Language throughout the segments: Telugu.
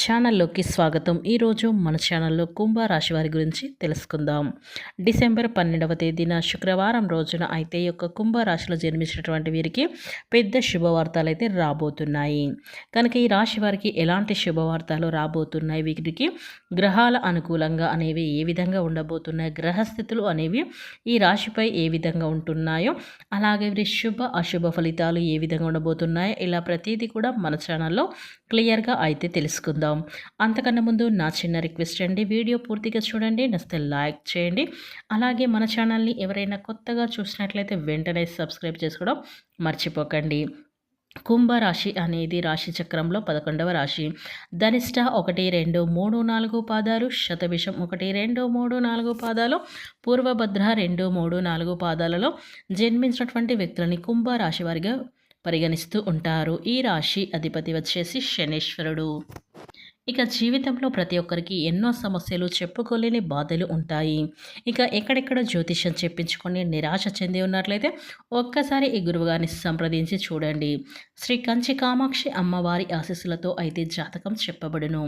ఛానల్లోకి స్వాగతం. ఈరోజు మన ఛానల్లో కుంభరాశి వారి గురించి తెలుసుకుందాం. డిసెంబర్ పన్నెండవ తేదీన శుక్రవారం రోజున అయితే ఈ యొక్క కుంభరాశిలో జన్మించినటువంటి వీరికి పెద్ద శుభవార్తలు అయితే రాబోతున్నాయి. కనుక ఈ రాశి వారికి ఎలాంటి శుభవార్తలు రాబోతున్నాయి? వీరికి గ్రహాల అనుకూలంగా అనేవి ఏ విధంగా ఉండబోతున్నాయి? గ్రహస్థితులు అనేవి ఈ రాశిపై ఏ విధంగా ఉంటున్నాయో అలాగే వీరి శుభ అశుభ ఫలితాలు ఏ విధంగా ఉండబోతున్నాయో ఇలా ప్రతిదీ కూడా మన ఛానల్లో క్లియర్గా అయితే తెలుసుకుందాం. అంతకన్నా ముందు నా చిన్న రిక్వెస్ట్ అండి. వీడియో పూర్తిగా చూడండి. నచ్చితే లైక్ చేయండి. అలాగే మన ఛానల్ని ఎవరైనా కొత్తగా చూసినట్లయితే వెంటనే సబ్స్క్రైబ్ చేసుకోవడం మర్చిపోకండి. కుంభరాశి అనేది రాశి చక్రంలో పదకొండవ రాశి. ధనిష్ట ఒకటి రెండు మూడు నాలుగు పాదాలు. శతభిషం ఒకటి రెండు మూడు నాలుగు పాదాలు. పూర్వభద్ర రెండు మూడు నాలుగు పాదాలలో జన్మించినటువంటి వ్యక్తులని కుంభరాశి వారిగా పరిగణిస్తూ ఉంటారు. ఈ రాశి అధిపతి వచ్చేసి శనీశ్వరుడు. ఇక జీవితంలో ప్రతి ఒక్కరికి ఎన్నో సమస్యలు చెప్పుకోలేని బాధలు ఉంటాయి. ఇక ఎక్కడెక్కడ జ్యోతిష్యం చెప్పించుకొని నిరాశ చెంది ఉన్నట్లయితే ఒక్కసారి ఈ గురువుగారిని సంప్రదించి చూడండి. శ్రీ కంచి కామాక్షి అమ్మవారి ఆశీస్సులతో అయితే జాతకం చెప్పబడును.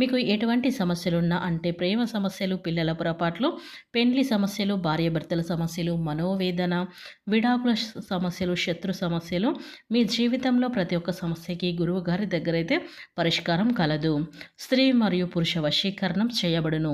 మీకు ఎటువంటి సమస్యలున్నా అంటే ప్రేమ సమస్యలు పిల్లల పొరపాట్లు పెండ్లి సమస్యలు భార్యాభర్తల సమస్యలు మనోవేదన విడాకుల సమస్యలు శత్రు సమస్యలు మీ జీవితంలో ప్రతి ఒక్క సమస్యకి గురువు గారి దగ్గర అయితే పరిష్కారం కలదు. స్త్రీ మరియు పురుష వశీకరణం చేయబడును.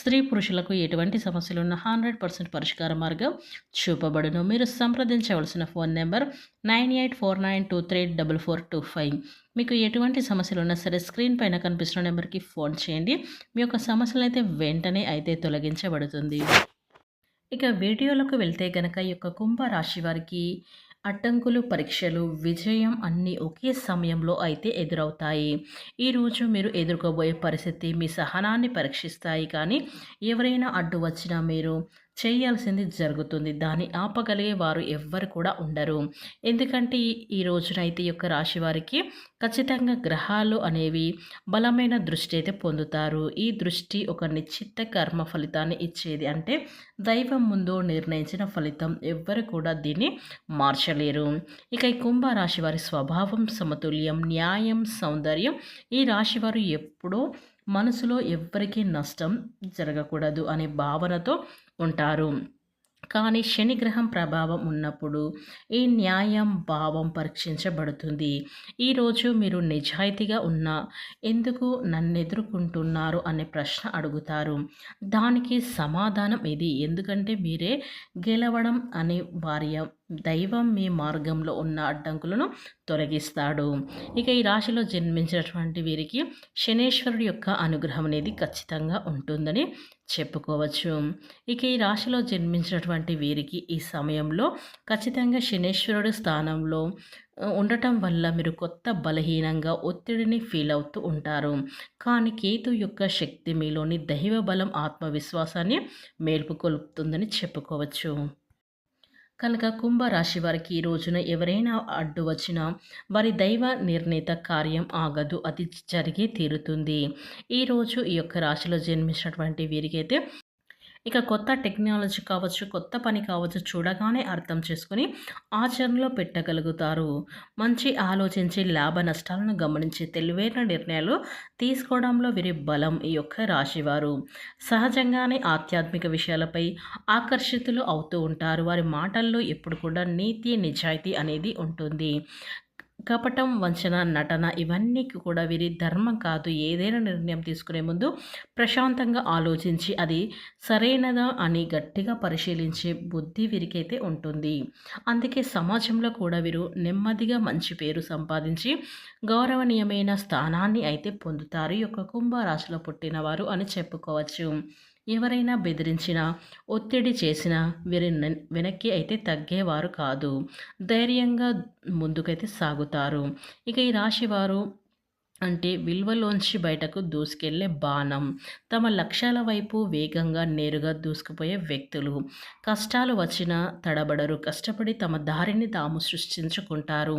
స్త్రీ పురుషులకు ఎటువంటి సమస్యలు ఉన్న హండ్రెడ్ పర్సెంట్ పరిష్కార మార్గం చూపబడును. మీరు సంప్రదించవలసిన phone number nine eight four nine two three double four two five. మీకు ఎటువంటి సమస్యలు ఉన్నా సరే స్క్రీన్ పైన కనిపిస్తున్న నెంబర్కి ఫోన్ చేయండి. మీ యొక్క సమస్యలు అయితే వెంటనే అయితే తొలగించబడుతుంది. ఇక వీడియోలకు వెళ్తే గనక ఈ యొక్క కుంభరాశి వారికి అడ్డంకులు పరీక్షలు విజయం అన్నీ ఒకే సమయంలో అయితే ఎదురవుతాయి. ఈరోజు మీరు ఎదుర్కోబోయే పరిస్థితి మీ సహనాన్ని పరీక్షిస్తాయి కానీ ఎవరైనా అడ్డు వచ్చినా మీరు చేయాల్సింది జరుగుతుంది. దాన్ని ఆపగలిగే వారు ఎవ్వరు కూడా ఉండరు. ఎందుకంటే ఈ రోజునైతే యొక్క రాశి వారికి ఖచ్చితంగా గ్రహాలు అనేవి బలమైన దృష్టి అయితే పొందుతారు. ఈ దృష్టి ఒక నిశ్చిత కర్మ ఫలితాన్ని ఇచ్చేది. అంటే దైవం ముందు నిర్ణయించిన ఫలితం ఎవ్వరు కూడా దీన్ని మార్చలేరు. ఇక ఈ కుంభరాశి వారి స్వభావం సమతుల్యం న్యాయం సౌందర్యం ఈ రాశివారు ఎప్పుడూ మనసులో ఎవ్వరికీ నష్టం జరగకూడదు అనే భావనతో ఉంటారు. కానీ శనిగ్రహం ప్రభావం ఉన్నప్పుడు ఈ న్యాయం భావం పరీక్షించబడుతుంది. ఈరోజు మీరు నిజాయితీగా ఉన్న ఎందుకు నన్ను ఎదుర్కొంటున్నారు అనే ప్రశ్న అడుగుతారు. దానికి సమాధానం ఇది. ఎందుకంటే మీరే గెలవడం అనే భార్య దైవం మీ మార్గంలో ఉన్న అడ్డంకులను తొలగిస్తాడు. ఇక ఈ రాశిలో జన్మించినటువంటి వీరికి శనేశ్వరుడి యొక్క అనుగ్రహం అనేది ఖచ్చితంగా ఉంటుందని చెప్పుకోవచ్చు. ఇక ఈ రాశిలో జన్మించినటువంటి వీరికి ఈ సమయంలో ఖచ్చితంగా శనేశ్వరుడు స్థానంలో ఉండటం వల్ల మీరు కొత్త బలహీనంగా ఒత్తిడిని ఫీల్ అవుతూ ఉంటారు. కానీ కేతు యొక్క శక్తి మీలోని దైవ బలం ఆత్మవిశ్వాసాన్ని మేల్పుకొల్పుతుందని చెప్పుకోవచ్చు. కనుక కుంభరాశి వారికి ఈ రోజున ఎవరైనా అడ్డు వచ్చినా వారి దైవ నిర్ణీత కార్యం ఆగదు అది జరిగే తీరుతుంది. ఈరోజు ఈ యొక్క రాశిలో జన్మించినటువంటి వీరికైతే ఇక కొత్త టెక్నాలజీ కావచ్చు కొత్త పని కావచ్చు చూడగానే అర్థం చేసుకుని ఆచరణలో పెట్టగలుగుతారు. మంచి ఆలోచించి లాభ నష్టాలను గమనించి తెలివైన నిర్ణయాలు తీసుకోవడంలో వీరి బలం ఈ యొక్క రాశివారు. సహజంగానే ఆధ్యాత్మిక విషయాలపై ఆకర్షితులు అవుతూ ఉంటారు. వారి మాటల్లో ఎప్పుడు కూడా నీతి నిజాయితీ అనేది ఉంటుంది. కపటం వంచన నటన ఇవన్నీ కూడా వీరి ధర్మం కాదు. ఏదైనా నిర్ణయం తీసుకునే ముందు ప్రశాంతంగా ఆలోచించి అది సరైనదా అని గట్టిగా పరిశీలించే బుద్ధి వీరికైతే ఉంటుంది. అందుకే సమాజంలో కూడా వీరు నెమ్మదిగా మంచి పేరు సంపాదించి గౌరవనీయమైన స్థానాన్ని అయితే పొందుతారు. ఈ యొక్క కుంభరాశిలో పుట్టినవారు అని చెప్పుకోవచ్చు. ఎవరైనా బెదిరించినా ఒత్తిడి చేసినా వీరి వెనక్కి అయితే తగ్గేవారు కాదు. ధైర్యంగా ముందుకైతే సాగుతారు. ఇక ఈ రాశి వారు అంటే విలువలోంచి బయటకు దూసుకెళ్ళే బాణం. తమ లక్ష్యాల వైపు వేగంగా నేరుగా దూసుకుపోయే వ్యక్తులు. కష్టాలు వచ్చినా తడబడరు. కష్టపడి తమ దారిని తాము సృష్టించుకుంటారు.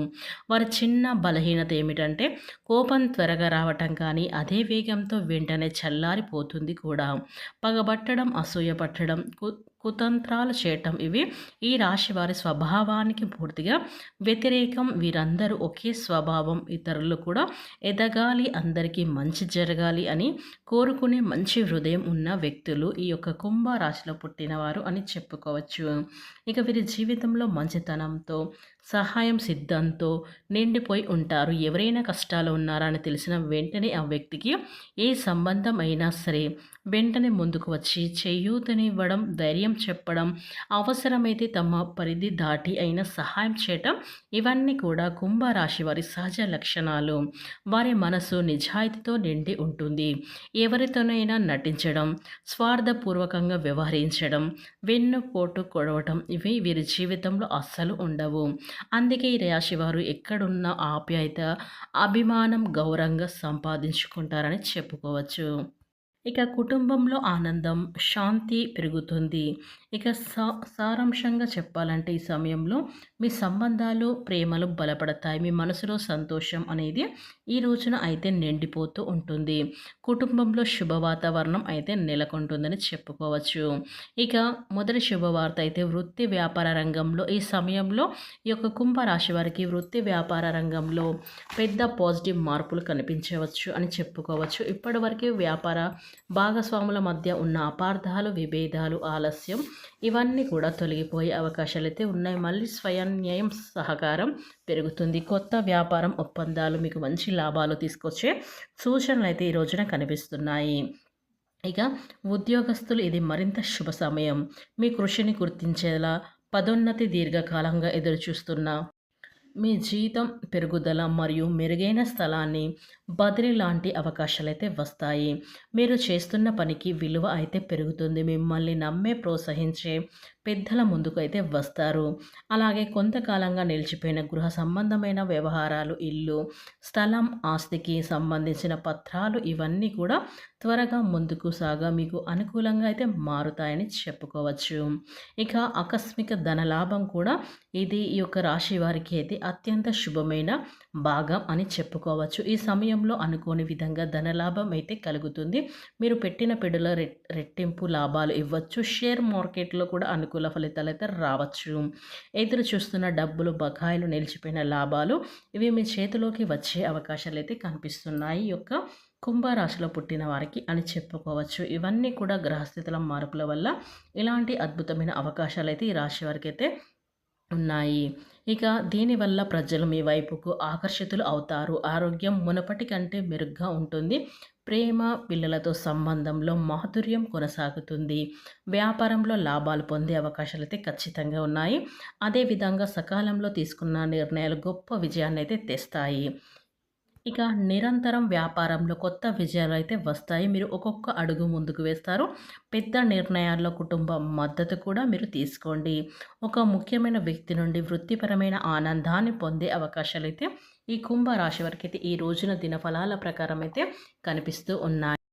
వారి చిన్న బలహీనత ఏమిటంటే కోపం త్వరగా రావటం కానీ అదే వేగంతో వెంటనే చల్లారిపోతుంది కూడా. పగబట్టడం అసూయ పట్టడం కుతంత్రాలు చేయటం ఇవి. ఈ రాశి వారి స్వభావానికి పూర్తిగా వ్యతిరేకం. వీరందరూ ఒకే స్వభావం. ఇతరులు కూడా ఎదగాలి అందరికీ మంచి జరగాలి అని కోరుకునే మంచి హృదయం ఉన్న వ్యక్తులు ఈ యొక్క కుంభ రాశిలో పుట్టినవారు అని చెప్పుకోవచ్చు. ఇక వీరి జీవితంలో మంచితనంతో సహాయం సిద్ధంతో నిండిపోయి ఉంటారు. ఎవరైనా కష్టాలు ఉన్నారా అని తెలిసిన వెంటనే ఆ వ్యక్తికి ఏ సంబంధం అయినా సరే వెంటనే ముందుకు వచ్చి చేయూతనివ్వడం ధైర్యం చెప్పడం అవసరమైతే తమ పరిధి దాటి అయిన సహాయం చేయటం ఇవన్నీ కూడా కుంభరాశి వారి సహజ లక్షణాలు. వారి మనసు నిజాయితీతో నిండి ఉంటుంది. ఎవరితోనైనా నటించడం స్వార్థపూర్వకంగా వ్యవహరించడం వెన్నుపోటు కొడవటం ఇవి వీరి జీవితంలో అస్సలు ఉండవు. అందుకే ఈ రాశి వారు ఎక్కడున్న ఆప్యాయత అభిమానం గౌరవంగా సంపాదించుకుంటారని చెప్పుకోవచ్చు. ఇక కుటుంబంలో ఆనందం శాంతి పెరుగుతుంది. ఇక సా సారాంశంగా చెప్పాలంటే ఈ సమయంలో మీ సంబంధాలు ప్రేమలు బలపడతాయి. మీ మనసులో సంతోషం అనేది ఈ రోజున అయితే నిండిపోతూ ఉంటుంది. కుటుంబంలో శుభ వాతావరణం అయితే నెలకొంటుందని చెప్పుకోవచ్చు. ఇక మొదటి శుభవార్త అయితే వృత్తి వ్యాపార రంగంలో ఈ సమయంలో ఈ యొక్క కుంభరాశి వారికి వృత్తి వ్యాపార రంగంలో పెద్ద పాజిటివ్ మార్పులు కనిపించవచ్చు అని చెప్పుకోవచ్చు. ఇప్పటివరకు వ్యాపార భాగస్వాముల మధ్య ఉన్న అపార్థాలు విభేదాలు ఆలస్యం ఇవన్నీ కూడా తొలగిపోయే అవకాశాలు అయితే ఉన్నాయి. మళ్ళీ స్వయాన్యాయం సహకారం పెరుగుతుంది. కొత్త వ్యాపారం ఒప్పందాలు మీకు మంచి లాభాలు తీసుకొచ్చే సూచనలు అయితే ఈ రోజున కనిపిస్తున్నాయి. ఇక ఉద్యోగస్తులు ఇది మరింత శుభ సమయం. మీ కృషిని గుర్తించేలా పదోన్నతి దీర్ఘకాలంగా ఎదురుచూస్తున్న మీ జీతం పెరుగుదల మరియు మెరుగైన స్థలాన్ని బదిలీ లాంటి అవకాశాలు అయితే వస్తాయి. మీరు చేస్తున్న పనికి విలువ అయితే పెరుగుతుంది. మిమ్మల్ని నమ్మే ప్రోత్సహించే పెద్దల ముందుకు అయితే వస్తారు. అలాగే కొంతకాలంగా నిలిచిపోయిన గృహ సంబంధమైన వ్యవహారాలు ఇల్లు స్థలం ఆస్తికి సంబంధించిన పత్రాలు ఇవన్నీ కూడా త్వరగా ముందుకు సాగా మీకు అనుకూలంగా అయితే మారుతాయని చెప్పుకోవచ్చు. ఇక ఆకస్మిక ధనలాభం కూడా ఇది ఈ యొక్క రాశి వారికి అయితే అత్యంత శుభమైన భాగం అని చెప్పుకోవచ్చు. ఈ సమయంలో అనుకోని విధంగా ధనలాభం అయితే కలుగుతుంది. మీరు పెట్టిన పెడుల రెట్టింపు లాభాలు ఇవ్వచ్చు. షేర్ మార్కెట్లో కూడా అనుకూల ఫలితాలు అయితే రావచ్చు. ఎదురు చూస్తున్న డబ్బులు బకాయిలు నిలిచిపోయిన లాభాలు ఇవి మీ చేతిలోకి వచ్చే అవకాశాలు అయితే కనిపిస్తున్నాయి. యొక్క కుంభరాశిలో పుట్టిన వారికి అని చెప్పుకోవచ్చు. ఇవన్నీ కూడా గ్రహస్థితుల మార్పుల వల్ల ఇలాంటి అద్భుతమైన అవకాశాలు అయితే ఈ రాశి వారికి అయితే ఉన్నాయి. ఇక దీనివల్ల ప్రజలు మీ వైపుకు ఆకర్షితులు అవుతారు. ఆరోగ్యం మునపటి కంటే మెరుగ్గా ఉంటుంది. ప్రేమ పిల్లలతో సంబంధంలో మాధుర్యం కొనసాగుతుంది. వ్యాపారంలో లాభాలు పొందే అవకాశాలు అయితే ఖచ్చితంగా ఉన్నాయి. అదేవిధంగా సకాలంలో తీసుకున్న నిర్ణయాలు గొప్ప విజయాన్ని అయితే తెస్తాయి. ఇక నిరంతరం వ్యాపారంలో కొత్త విజయాలు అయితే వస్తాయి. మీరు ఒక్కొక్క అడుగు ముందుకు వేస్తారు. పెద్ద నిర్ణయాల్లో కుటుంబ మద్దతు కూడా మీరు తీసుకోండి. ఒక ముఖ్యమైన వ్యక్తి నుండి వృత్తిపరమైన ఆనందాన్ని పొందే అవకాశాలు అయితే ఈ కుంభ రాశి వారికి అయితే ఈ రోజున దినఫలాల ప్రకారం అయితే కనిపిస్తూ ఉన్నాయి.